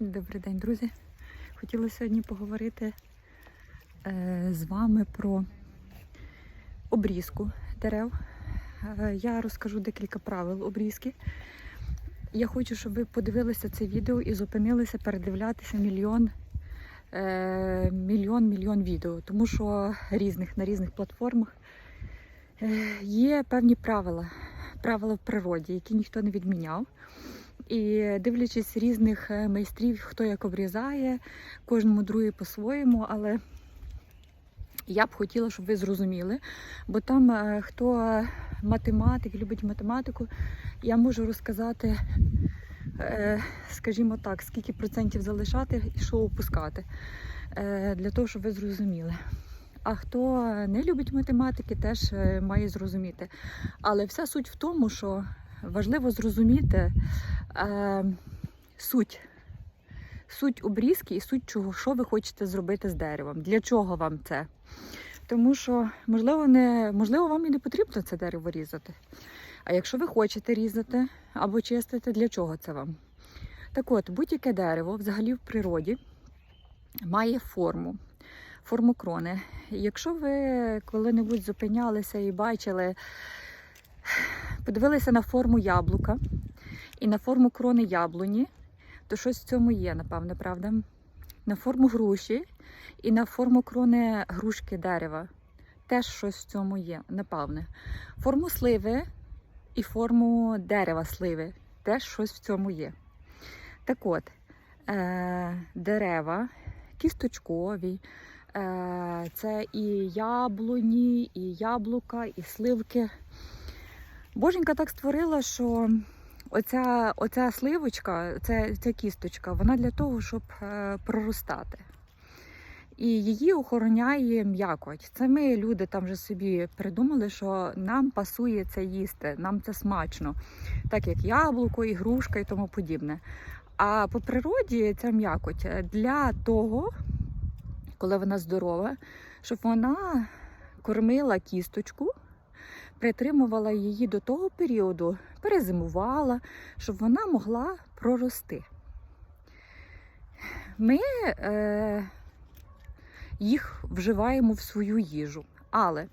Добрий день, друзі. Хотіла сьогодні поговорити е, з вами про обрізку дерев. Е, я розкажу декілька правил обрізки. Я хочу, щоб ви подивилися це відео і зупинилися передивлятися мільйон, е, мільйон, мільйон відео, тому що різних на різних платформах е, є певні правила, правила в природі, які ніхто не відміняв. І дивлячись різних е, майстрів, хто як обрізає, кожному другий по-своєму, але я б хотіла, щоб ви зрозуміли, бо там е, хто математик, любить математику, я можу розказати, е, скажімо так, скільки процентів залишати і що опускати, для того, щоб ви зрозуміли. А хто не любить математики, теж має зрозуміти. Але вся суть в тому, що важливо зрозуміти е, суть. Суть обрізки і суть чого, що ви хочете зробити з деревом. Для чого вам це? Тому що, можливо, не, можливо, вам і не потрібно це дерево різати. А якщо ви хочете різати або чистити, для чого це вам? Так от, будь-яке дерево взагалі в природі має форму, форму крони. Якщо ви коли-небудь зупинялися і бачили, подивилися на форму яблука і на форму крони яблуні, то щось в цьому є, напевне, правда? На форму груші і на форму крони грушки дерева. Теж щось в цьому є, напевне. Форму сливи і форму дерева сливи. Теж щось в цьому є. Так от, е- дерева кісточкові, е- це і яблуні, і яблука, і сливки. Боженька так створила, що оця, оця сливочка, ця, ця кісточка, вона для того, щоб е, проростати. І її охороняє м'якоть. Це ми, люди, там вже собі придумали, що нам пасує це їсти, нам це смачно, так як яблуко, і грушка і тому подібне. А по природі ця м'якоть для того, коли вона здорова, щоб вона кормила кісточку, притримувала її до того періоду, перезимувала, щоб вона могла прорости. Ми е, їх вживаємо в свою їжу, але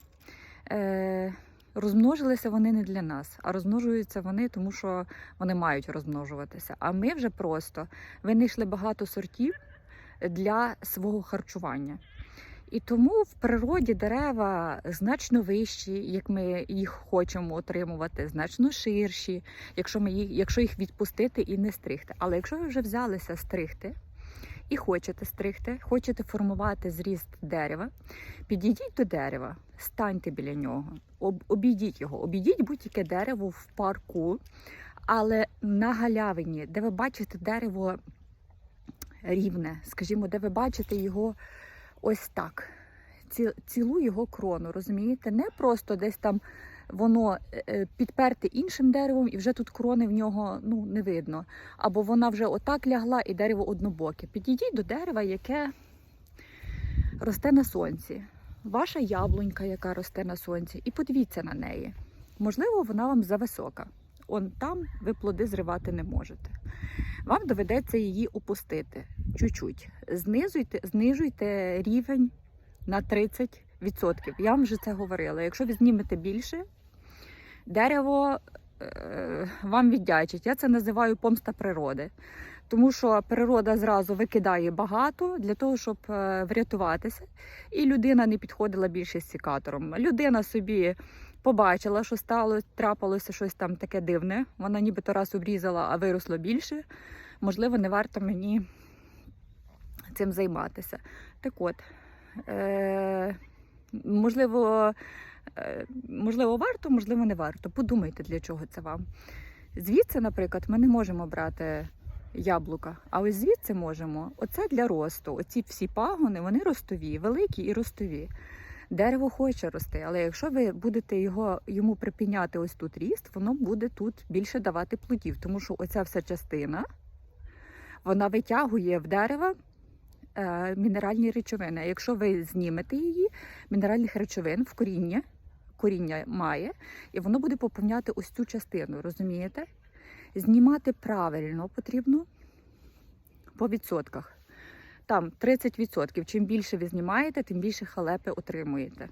е, розмножилися вони не для нас, а розмножуються вони, тому що вони мають розмножуватися. А ми вже просто винайшли багато сортів для свого харчування. І тому в природі дерева значно вищі, як ми їх хочемо отримувати, значно ширші, якщо ми їх, якщо їх відпустити і не стригти. Але якщо ви вже взялися стригти і хочете стригти, хочете формувати зріст дерева, підійдіть до дерева, станьте біля нього, обійдіть його, обійдіть будь-яке дерево в парку, але на галявині, де ви бачите дерево рівне, скажімо, де ви бачите його ось так. Ці, цілу його крону, розумієте? Не просто десь там воно е, підперте іншим деревом, і вже тут крони в нього ну, не видно. Або вона вже отак лягла, і дерево однобоке. Підійдіть до дерева, яке росте на сонці. Ваша яблунька, яка росте на сонці, і подивіться на неї. Можливо, вона вам зависока. Он там ви плоди зривати не можете. Вам доведеться її опустити чуть-чуть. Знизуйте, знижуйте рівень на 30%. Я вам вже це говорила. Якщо ви знімете більше, дерево е, вам віддячить. Я це називаю помста природи. Тому що природа зразу викидає багато для того, щоб е, врятуватися, і людина не підходила більше з сікатором. Людина собі побачила, що стало, трапилося щось там таке дивне. Вона нібито раз обрізала, а виросло більше. Можливо, не варто мені цим займатися. Так от, е, можливо, е, можливо, варто, можливо, не варто. Подумайте, для чого це вам. Звідси, наприклад, ми не можемо брати яблука, а ось звідси можемо. Оце для росту. Оці всі пагони, вони ростові, великі і ростові. Дерево хоче рости, але якщо ви будете його йому припиняти ось тут ріст, воно буде тут більше давати плодів, тому що оця вся частина вона витягує в дерева е, мінеральні речовини. А Якщо ви знімете її, мінеральних речовин в коріння, коріння має, і воно буде поповняти ось цю частину, розумієте? Знімати правильно потрібно. по відсотках. Там 30%. Чим більше ви знімаєте, тим більше халепи отримуєте.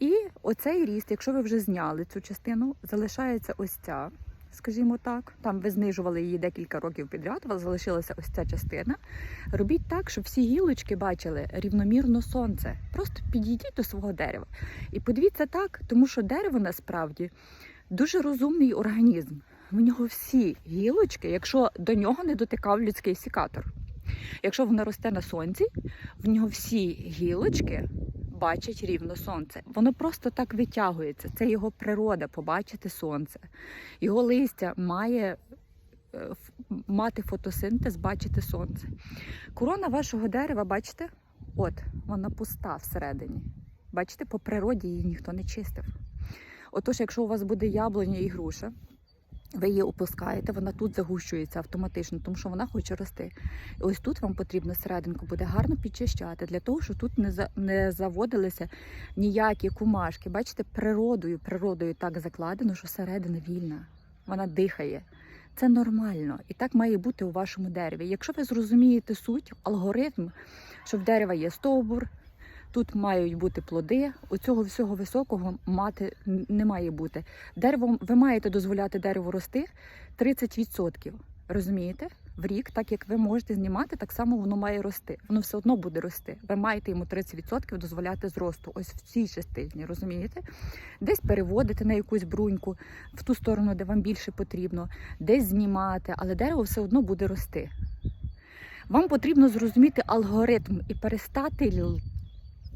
І оцей ріст, якщо ви вже зняли цю частину, залишається ось ця, скажімо так. Там ви знижували її декілька років підряд, у вас залишилася ось ця частина. Робіть так, щоб всі гілочки бачили рівномірно сонце. Просто підійдіть до свого дерева. І подивіться так, тому що дерево насправді дуже розумний організм. В нього всі гілочки, якщо до нього не дотикав людський сікатор. Якщо воно росте на сонці, в нього всі гілочки бачать рівно сонце. Воно просто так витягується. Це його природа побачити сонце. Його листя має е, мати фотосинтез, бачити сонце. Корона вашого дерева, бачите? От, вона пуста всередині. Бачите, по природі її ніхто не чистив. Отож, якщо у вас буде яблуня і груша, ви її опускаєте, вона тут загущується автоматично, тому що вона хоче рости. І ось тут вам потрібно серединку буде гарно підчищати, для того, щоб тут не, за, не заводилися ніякі кумашки. Бачите, природою, природою так закладено, що середина вільна, вона дихає. Це нормально, і так має бути у вашому дереві. Якщо ви зрозумієте суть, алгоритм, що в дерева є стовбур, тут мають бути плоди, у цього всього високого мати не має бути. Дерево, ви маєте дозволяти дереву рости 30%. Розумієте? В рік, так як ви можете знімати, так само воно має рости. Воно все одно буде рости. Ви маєте йому 30% дозволяти зросту. Ось в цій частині, розумієте? Десь переводити на якусь бруньку в ту сторону, де вам більше потрібно, десь знімати, але дерево все одно буде рости. Вам потрібно зрозуміти алгоритм і перестати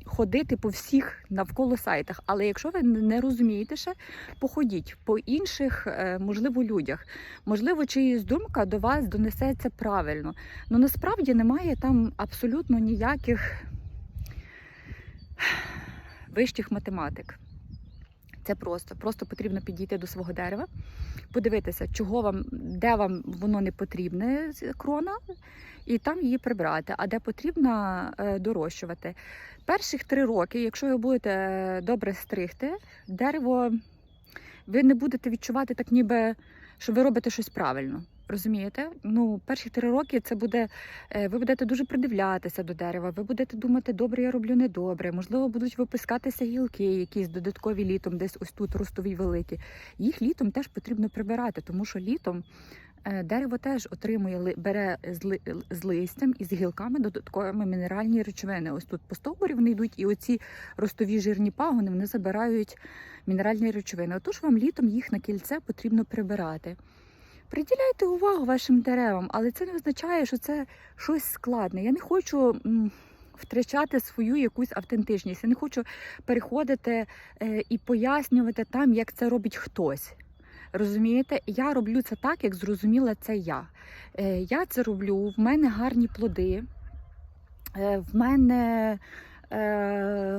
ходити по всіх навколо сайтах. Але якщо ви не розумієте ще, походіть по інших, е, можливо, людях. Можливо, чиїсь думка до вас донесеться правильно. Ну насправді немає там абсолютно ніяких вищих математик. Це просто. Просто потрібно підійти до свого дерева, подивитися, чого вам, де вам воно не потрібне, крона, і там її прибрати, а де потрібно е, дорощувати. Перших три роки, якщо ви будете е, добре стригти, дерево ви не будете відчувати так, ніби що ви робите щось правильно. Розумієте? Ну, перші три роки це буде. е, Ви будете дуже придивлятися до дерева, ви будете думати, добре, я роблю недобре. Можливо, будуть випускатися гілки, якісь додаткові літом, десь ось тут ростові великі. Їх літом теж потрібно прибирати, тому що літом е, дерево теж отримує бере з листям і з гілками додатковими мінеральні речовини. Ось тут по стовбурі вони йдуть, і оці ростові жирні пагони вони забирають мінеральні речовини. Отож вам літом їх на кільце потрібно прибирати. Приділяйте увагу вашим деревам, але це не означає, що це щось складне. Я не хочу втрачати свою якусь автентичність. Я не хочу переходити е, і пояснювати там, як це робить хтось. Розумієте, я роблю це так, як зрозуміла це я. Е, я це роблю, в мене гарні плоди, е, в мене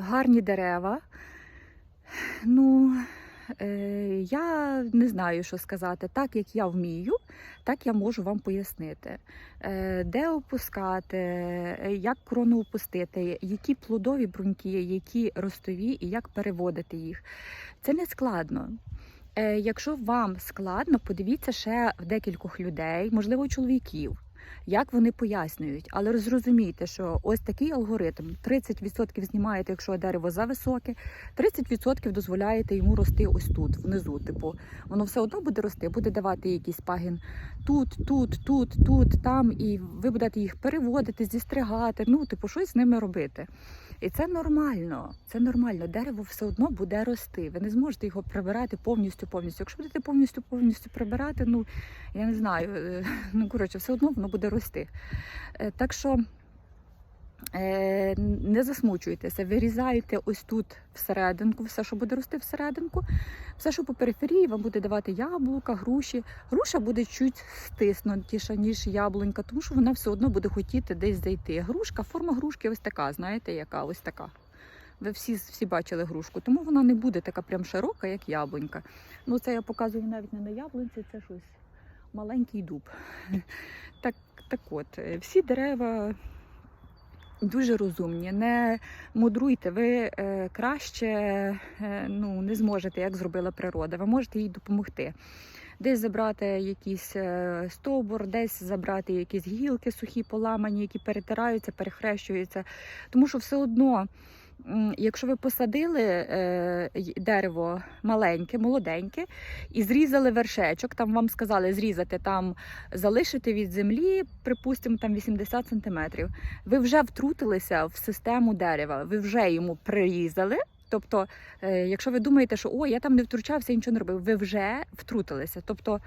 гарні дерева. Ну, я не знаю, що сказати. Так як я вмію, так я можу вам пояснити, Е, де опускати, е, як крону опустити, які плодові бруньки, які ростові і як переводити їх. Це не складно. Е, Якщо вам складно, подивіться ще в декількох людей, можливо, чоловіків, як вони пояснюють. Але зрозумійте, що ось такий алгоритм: 30% знімаєте, якщо дерево зависоке, 30% дозволяєте йому рости ось тут, внизу. Типу, воно все одно буде рости, буде давати якийсь пагін тут, тут, тут, тут, там, і ви будете їх переводити, зістригати. Ну, типу, щось з ними робити. І це нормально. Це нормально. Дерево все одно буде рости. Ви не зможете його прибирати повністю, повністю. Якщо будете повністю повністю прибирати, ну я не знаю. е, Ну коротше, все одно воно буде рости. Е, Так що. Е, Не засмучуйтеся, вирізайте ось тут всерединку, все, що буде рости всерединку, все, що по периферії, вам буде давати яблука, груші. Груша буде чуть стиснутіша, ніж яблунька, тому що вона все одно буде хотіти десь зайти. Грушка, форма грушки ось така, знаєте, яка ось така. Ви всі, всі бачили грушку, тому вона не буде така прям широка, як яблунька. Ну, це я показую навіть не на яблунці, це щось маленький дуб. Так, так от, е, всі дерева дуже розумні. Не мудруйте, ви е, краще е, ну, не зможете, як зробила природа. Ви можете їй допомогти. десь забрати якийсь стовбур, десь забрати якісь гілки сухі, поламані, які перетираються, перехрещуються. Тому що все одно. Якщо ви посадили е, дерево маленьке, молоденьке, і зрізали вершечок, там вам сказали зрізати там, залишити від землі, припустимо, там 80 сантиметрів. Ви вже втрутилися в систему дерева, ви вже йому прирізали. Тобто, е, якщо ви думаєте, що о, я там не втручався, нічого не робив, ви вже втрутилися. Тобто,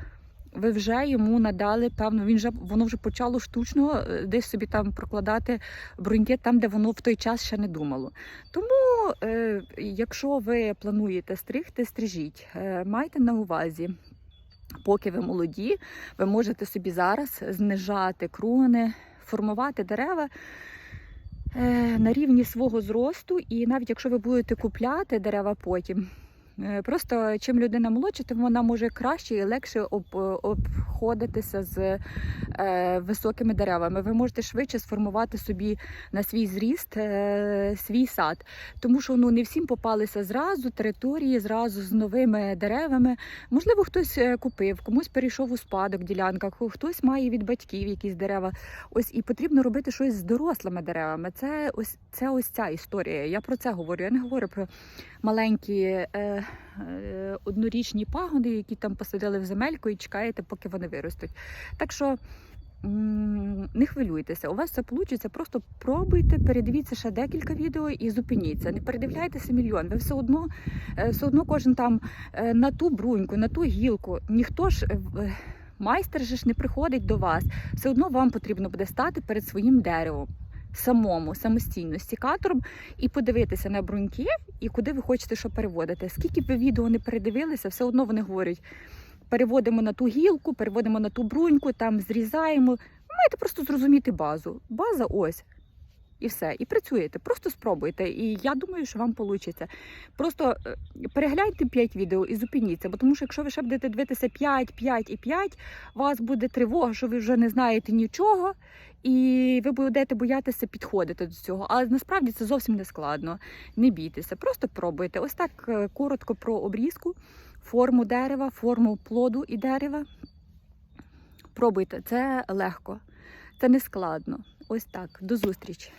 ви вже йому надали певно, він вже воно вже почало штучно е, десь собі там прокладати бруньки там, де воно в той час ще не думало. Тому, е, якщо ви плануєте стригти, стрижіть, Е, майте на увазі. Поки ви молоді, ви можете собі зараз знижати крони, формувати дерева е, на рівні свого зросту. І навіть якщо ви будете купляти дерева потім, просто чим людина молодша, тим вона може краще і легше об, обходитися з е, високими деревами. Ви можете швидше сформувати собі на свій зріст е, свій сад. Тому що ну, не всім попалися зразу території, зразу з новими деревами. Можливо, хтось е, купив, комусь перейшов у спадок ділянка, хтось має від батьків якісь дерева. Ось і потрібно робити щось з дорослими деревами. Це ось це ось ця історія. Я про це говорю. Я не говорю про маленькі е, е, однорічні пагони, які там посадили в земельку і чекаєте, поки вони виростуть. Так що. Не хвилюйтеся, у вас все вийде. Просто пробуйте, передивіться ще декілька відео і зупиніться. Не передивляйтеся мільйон. Ви все одно, е, все одно кожен там е, на ту бруньку, на ту гілку. Ніхто ж майстер же ж не приходить до вас. Все одно вам потрібно буде стати перед своїм деревом. Самому самостійно з сікатором і подивитися на бруньки, і куди ви хочете, що переводити. Скільки б ви відео не передивилися, все одно вони говорять: переводимо на ту гілку, переводимо на ту бруньку, там зрізаємо. Ви маєте просто зрозуміти базу. База ось. І все, і працюєте. Просто спробуйте. І я думаю, що вам вийде. Просто е, перегляньте 5 відео і зупиніться. Бо тому що якщо ви ще будете дивитися 5, 5 і 5, у вас буде тривога, що ви вже не знаєте нічого, і ви будете боятися підходити до цього. Але насправді це зовсім не складно. Не бійтеся, просто пробуйте. Ось так е, коротко про обрізку, форму дерева, форму плоду і дерева. Пробуйте, це легко, це не складно. Ось так. До зустрічі!